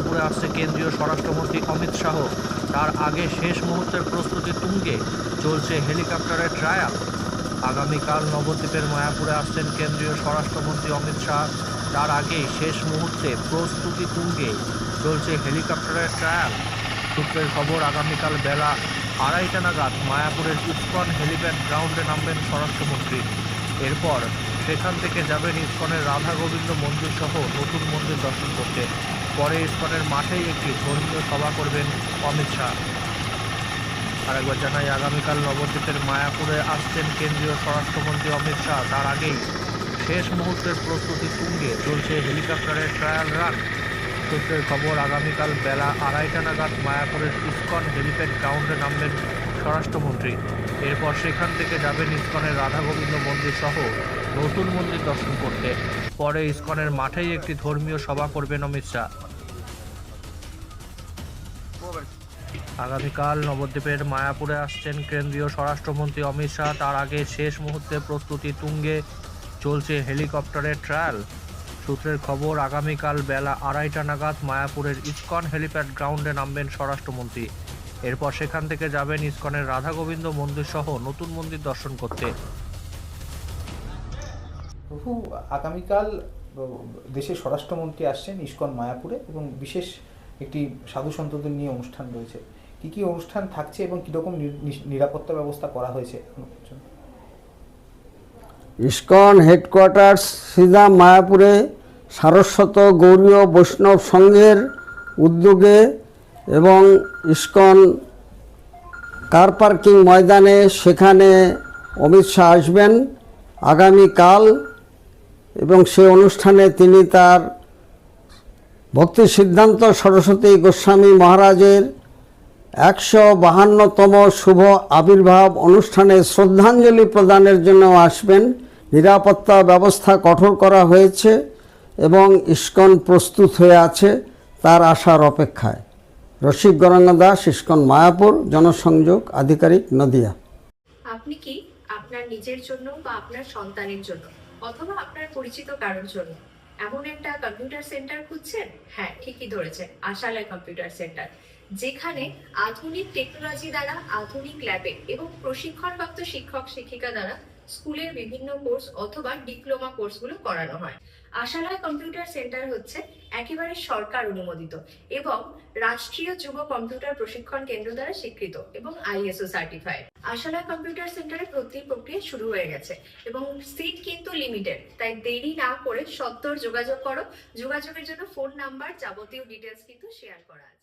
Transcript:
আসছে কেন্দ্রীয় স্বরাষ্ট্রমন্ত্রী অমিত শাহ। তার আগে শেষ মুহূর্তের প্রস্তুতি তুঙ্গে, চলছে হেলিকপ্টারের ট্রায়াল আগামীকাল নবদ্বীপের মায়াপুরে আসছেন কেন্দ্রীয় স্বরাষ্ট্রমন্ত্রী অমিত শাহ। তার আগেই শেষ মুহূর্তে প্রস্তুতি তুঙ্গে, চলছে হেলিকপ্টারের ট্রায়াল সূত্রের খবর, আগামীকাল বেলা আড়াইটা নাগাদ মায়াপুরের ইস্কন হেলিপ্যাড গ্রাউন্ডে নামবেন স্বরাষ্ট্রমন্ত্রী। এরপর সেখান থেকে যাবেন ইস্কনের রাধা গোবিন্দ মন্দির সহ নতুন মন্দির দর্শন করতে। পরে ইস্কনের মাঠেই একটি ধর্মীয় সভা করবেন অমিত শাহ। আরেকবার জানাই, আগামীকাল নবদ্বীপের মায়াপুরে আসছেন কেন্দ্রীয় স্বরাষ্ট্রমন্ত্রী অমিত শাহ। তার আগেই শেষ মুহূর্তের প্রস্তুতি তুঙ্গে। চলছে হেলিকপ্টারের ট্রায়াল রান। সূত্রের খবর, আগামীকাল বেলা আড়াইটা নাগাদ মায়াপুরের ইস্কন হেলিপ্যাড গ্রাউন্ডে নামবেন স্বরাষ্ট্রমন্ত্রী। এরপর সেখান থেকে যাবেন ইস্কনের রাধা গোবিন্দ মন্দির সহ নতুন মন্দির দর্শন করতে। পরে ইস্কনের মাঠেই একটি ধর্মীয় সভা করবেন অমিত শাহ। আগামীকাল নবদ্বীপের মায়াপুরে আসছেন কেন্দ্রীয় স্বরাষ্ট্রমন্ত্রী অমিত শাহ। তার আগে শেষ মুহূর্তে প্রস্তুতি তুঙ্গে চলছে হেলিকপ্টারের ট্রায়াল। সূত্রের খবর আগামীকাল বেলা আড়াইটা নাগাদ মায়াপুরের ইস্কন হেলিপ্যাড গ্রাউন্ডে নামবেন স্বরাষ্ট্রমন্ত্রী। এরপর সেখান থেকে যাবেন ইস্কনের রাধা গোবিন্দ মন্দির সহ নতুন মন্দির দর্শন করতে। প্রভু আগামীকাল দেশের স্বরাষ্ট্রমন্ত্রী আসছেন ইস্কন মায়াপুরে এবং বিশেষ একটি সাধু সন্তদের নিয়ে অনুষ্ঠান রয়েছে। কি কি অনুষ্ঠান থাকছে এবং কীরকম নির- নিরাপত্তা ব্যবস্থা করা হয়েছে? ইস্কন হেডকোয়ার্টার্স, সিধা মায়াপুরে সারস্বত গৌরীয় বৈষ্ণব সংঘের উদ্যোগে এবং ইস্কন কার পার্কিং ময়দানে সেখানে অমিত শাহ আসবেন। আগামীকাল এবং সে অনুষ্ঠানে তিনি তার ভক্তি সিদ্ধান্ত সরস্বতী গোস্বামী মহারাজের একশো বাহান্নতম শুভ আবির্ভাব অনুষ্ঠানে শ্রদ্ধাঞ্জলি প্রদানের জন্য আসবেন। নিরাপত্তা ব্যবস্থা কঠোর করা হয়েছে এবং ইস্কন প্রস্তুত হয়ে আছে তার আসার অপেক্ষায়। রসিক গরঙ্গ দাস ইস্কন মায়াপুর, জনসংযোগ, আধিকারিক নদিয়া। আপনি কি আপনার নিজের জন্য বা আপনার সন্তানের জন্য অথবা আপনার পরিচিত কারোর জন্য এমন একটা কম্পিউটার সেন্টার খুঁজছেন? হ্যাঁ ঠিকই ধরেছেন, আশালয় কম্পিউটার সেন্টার যেখানে আধুনিক টেকনোলজি দ্বারা, আধুনিক ল্যাবে এবং প্রশিক্ষণপ্রাপ্ত শিক্ষক, শিক্ষিকা দ্বারা স্কুলের বিভিন্ন কোর্স অথবা ডিপ্লোমা কোর্সগুলো করানো হয়। আশালয় কম্পিউটার সেন্টার হচ্ছে একেবারে সরকার অনুমোদিত এবং রাষ্ট্রীয় যুব কম্পিউটার প্রশিক্ষণ কেন্দ্র দ্বারা স্বীকৃত এবং আইএসও সার্টিফাইড আশালয় কম্পিউটার সেন্টারে ভর্তি প্রক্রিয়া শুরু হয়ে গেছে এবং সিট কিন্তু লিমিটেড তাই দেরি না করে সত্তর যোগাযোগ করো। যোগাযোগের জন্য ফোন নাম্বার যাবতীয় ডিটেলস কিন্তু শেয়ার করা আছে।